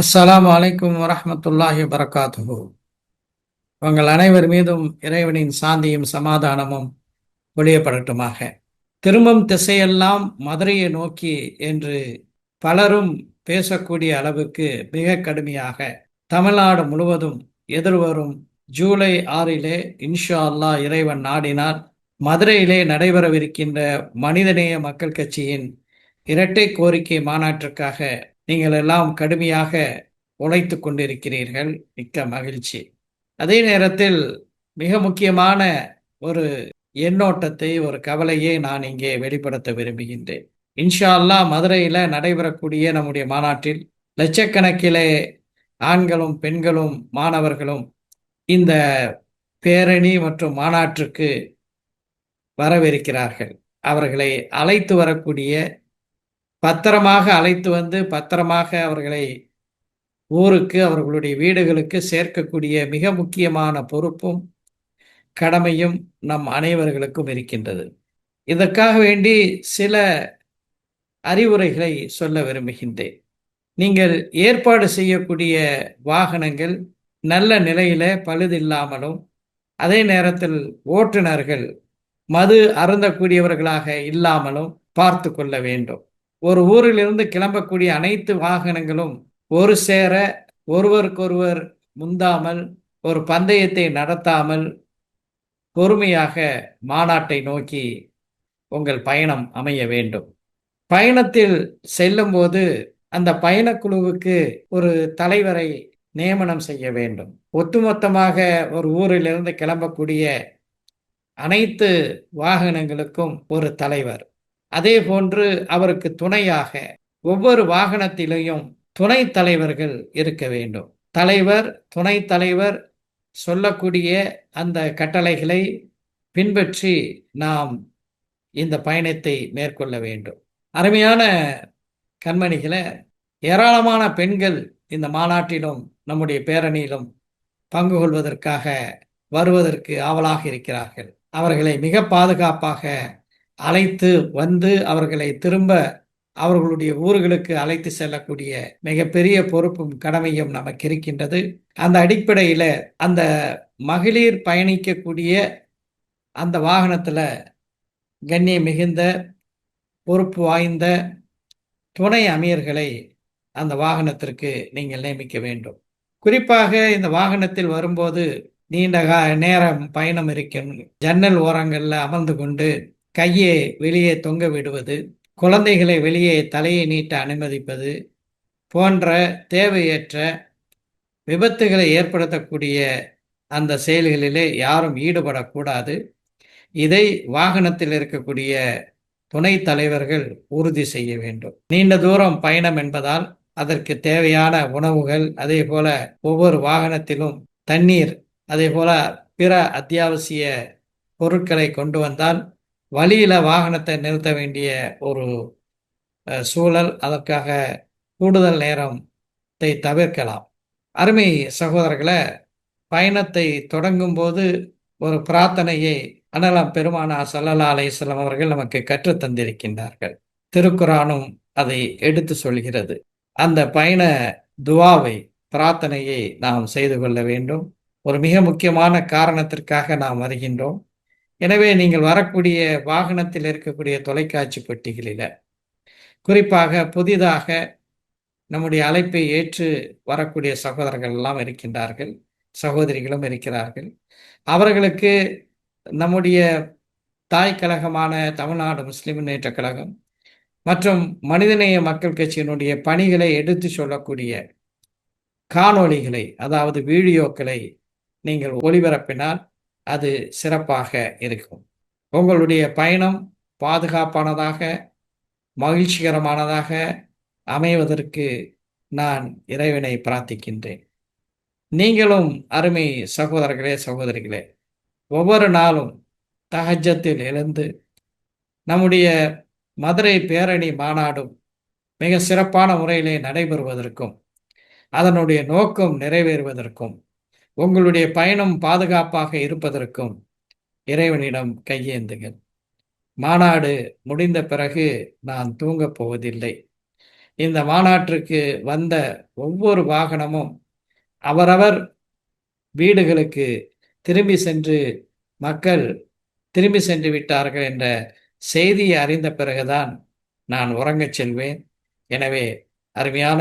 அஸ்லாம் அலைக்கும் வரமத்துல்லாஹி வரகாத்து உங்கள் அனைவர் மீதும் இறைவனின் சாந்தியும் சமாதானமும் ஒளியப்படட்டுமாக திரும்பும் திசையெல்லாம் மதுரையை நோக்கி என்று பலரும் பேசக்கூடிய அளவுக்கு மிக கடுமையாக தமிழ்நாடு முழுவதும் எதிர்வரும் ஜூலை ஆறிலே இன்ஷா அல்லாஹ் இறைவன் நாடினார் மதுரையிலே நடைபெறவிருக்கின்ற மனிதநேய மக்கள் கட்சியின் இரட்டை கோரிக்கை மாநாட்டிற்காக நீங்கள் எல்லாம் கடுமையாக உழைத்து கொண்டிருக்கிறீர்கள். மிக்க மகிழ்ச்சி. அதே நேரத்தில் மிக முக்கியமான ஒரு எண்ணோட்டத்தை ஒரு கவலையை நான் இங்கே வெளிப்படுத்த விரும்புகின்றேன். இன்ஷா அல்லாஹ் மதுரையில் நடைபெறக்கூடிய நம்முடைய மாநாட்டில் லட்சக்கணக்கிலே ஆண்களும் பெண்களும் மாணவர்களும் இந்த பேரணி மற்றும் மாநாட்டிற்கு வரவிருக்கிறார்கள். அவர்களை அழைத்து வரக்கூடிய பத்திரமாக அழைத்து வந்து பத்திரமாக அவர்களை ஊருக்கு அவர்களுடைய வீடுகளுக்கு சேர்க்கக்கூடிய மிக முக்கியமான பொறுப்பும் கடமையும் நம் அனைவர்களுக்கும் இருக்கின்றது. இதற்காக வேண்டி சில அறிவுரைகளை சொல்ல விரும்புகின்றேன். நீங்கள் ஏற்பாடு செய்யக்கூடிய வாகனங்கள் நல்ல நிலையில பழுதில்லாமலும் அதே நேரத்தில் ஓட்டுநர்கள் மது அருந்தக்கூடியவர்களாக இல்லாமலும் பார்த்து கொள்ள வேண்டும். ஒரு ஊரிலிருந்து கிளம்பக்கூடிய அனைத்து வாகனங்களும் ஒரு சேர ஒருவருக்கொருவர் முந்தாமல் ஒரு பந்தயத்தை நடத்தாமல் பொறுமையாக மாநாட்டை நோக்கி உங்கள் பயணம் அமைய வேண்டும். பயணத்தில் செல்லும்போது அந்த பயணக்குழுவுக்கு ஒரு தலைவரை நியமனம் செய்ய வேண்டும். ஒட்டுமொத்தமாக ஒரு ஊரிலிருந்து கிளம்பக்கூடிய அனைத்து வாகனங்களுக்கும் ஒரு தலைவர். அதே போன்று அவருக்கு துணையாக ஒவ்வொரு வாகனத்திலையும் துணை தலைவர்கள் இருக்க வேண்டும். தலைவர் துணை தலைவர் சொல்லக்கூடிய அந்த கட்டளைகளை பின்பற்றி நாம் இந்த பயணத்தை மேற்கொள்ள வேண்டும். அருமையான கண்மணிகளை ஏராளமான பெண்கள் இந்த மாநாட்டிலும் நம்முடைய பேரணியிலும் பங்கு கொள்வதற்காக வருவதற்கு ஆவலாக இருக்கிறார்கள். அவர்களை மிக பாதுகாப்பாக அழைத்து வந்து அவர்களை திரும்ப அவர்களுடைய ஊர்களுக்கு அழைத்து செல்லக்கூடிய மிகப்பெரிய பொறுப்பும் கடமையும் நமக்கு இருக்கின்றது. அந்த அடிப்படையில் அந்த மகளிர் பயணிக்கக்கூடிய அந்த வாகனத்தில் கண்ணிய மிகுந்த பொறுப்பு வாய்ந்த துணை அமையர்களை அந்த வாகனத்திற்கு நீங்கள் நியமிக்க வேண்டும். குறிப்பாக இந்த வாகனத்தில் வரும்போது நீண்ட நேரம் பயணம் இருக்கும் ஜன்னல் ஓரங்களில் அமர்ந்து கொண்டு கையை வெளியே தொங்க விடுவது குழந்தைகளை வெளியே தலையை நீட்ட அனுமதிப்பது போன்ற தேவையற்ற விபத்துகளை ஏற்படுத்தக்கூடிய அந்த செயல்களிலே யாரும் ஈடுபடக்கூடாது. இதை வாகனத்தில் இருக்கக்கூடிய துணை தலைவர்கள் உறுதி செய்ய வேண்டும். நீண்ட தூரம் பயணம் என்பதால் அதற்கு தேவையான உணவுகள் அதே போல ஒவ்வொரு வாகனத்திலும் தண்ணீர் அதே போல பிற அத்தியாவசிய பொருட்களை கொண்டு வந்தால் வழியில் வாகனத்தை நிறுத்த வேண்டிய ஒரு சூழல் அதற்காக கூடுதல் நேரத்தை தவிர்க்கலாம். அருமை சகோதரர்களை பயணத்தை தொடங்கும் போது ஒரு பிரார்த்தனையை அனலாம் பெருமானா சல்லல்லா அலையம் அவர்கள் நமக்கு கற்று தந்திருக்கின்றார்கள். திருக்குறானும் அதை எடுத்து சொல்கிறது. அந்த பயண துவாவை பிரார்த்தனையை நாம் செய்து கொள்ள வேண்டும். ஒரு மிக முக்கியமான காரணத்திற்காக நாம் வருகின்றோம். எனவே நீங்கள் வரக்கூடிய வாகனத்தில் இருக்கக்கூடிய தொலைக்காட்சி பெட்டிகளில் குறிப்பாக புதிதாக நம்முடைய அழைப்பை ஏற்று வரக்கூடிய சகோதரர்கள் எல்லாம் இருக்கின்றார்கள் சகோதரிகளும் இருக்கிறார்கள். அவர்களுக்கு நம்முடைய தாய் கழகமான தமிழ்நாடு முஸ்லிம் முன்னேற்ற கழகம் மற்றும் மனிதநேய மக்கள் கட்சியினுடைய பணிகளை எடுத்து சொல்லக்கூடிய காணொளிகளை அதாவது வீடியோக்களை நீங்கள் ஒளிபரப்பினால் அது சிறப்பாக இருக்கும். உங்களுடைய பயணம் பாதுகாப்பானதாக மகிழ்ச்சிகரமானதாக அமைவதற்கு நான் இறைவனை பிரார்த்திக்கின்றேன். நீங்களும் அருமை சகோதரர்களே சகோதரிகளே ஒவ்வொரு நாளும் தகஜத்தில் எழுந்து நம்முடைய மதுரை பேரணி மாநாடும் மிக சிறப்பான முறையிலே நடைபெறுவதற்கும் அதனுடைய நோக்கம் நிறைவேறுவதற்கும் உங்களுடைய பயணம் பாதுகாப்பாக இருப்பதற்கும் இறைவனிடம் கையேந்துங்கள். மாநாடு முடிந்த பிறகு நான் தூங்கப் போவதில்லை. இந்த மாநாட்டிற்கு வந்த ஒவ்வொரு வாகனமும் அவரவர் வீடுகளுக்கு திரும்பி சென்று மக்கள் திரும்பி சென்று விட்டார்கள் என்ற செய்தியை அறிந்த பிறகுதான் நான் உறங்கச் செல்வேன். எனவே அருமையான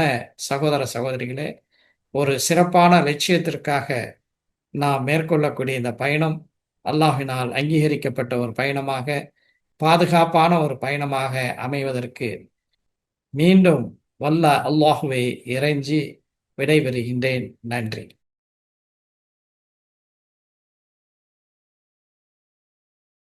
சகோதர சகோதரிகளே ஒரு சிறப்பான லட்சியத்திற்காக நாம் மேற்கொள்ளக்கூடிய இந்த பயணம் அல்லாஹினால் அங்கீகரிக்கப்பட்ட ஒரு பயணமாக பாதுகாப்பான ஒரு பயணமாக அமைவதற்கு மீண்டும் வல்ல அல்லாஹுவை இறைஞ்சி விடைபெறுகின்றேன். நன்றி.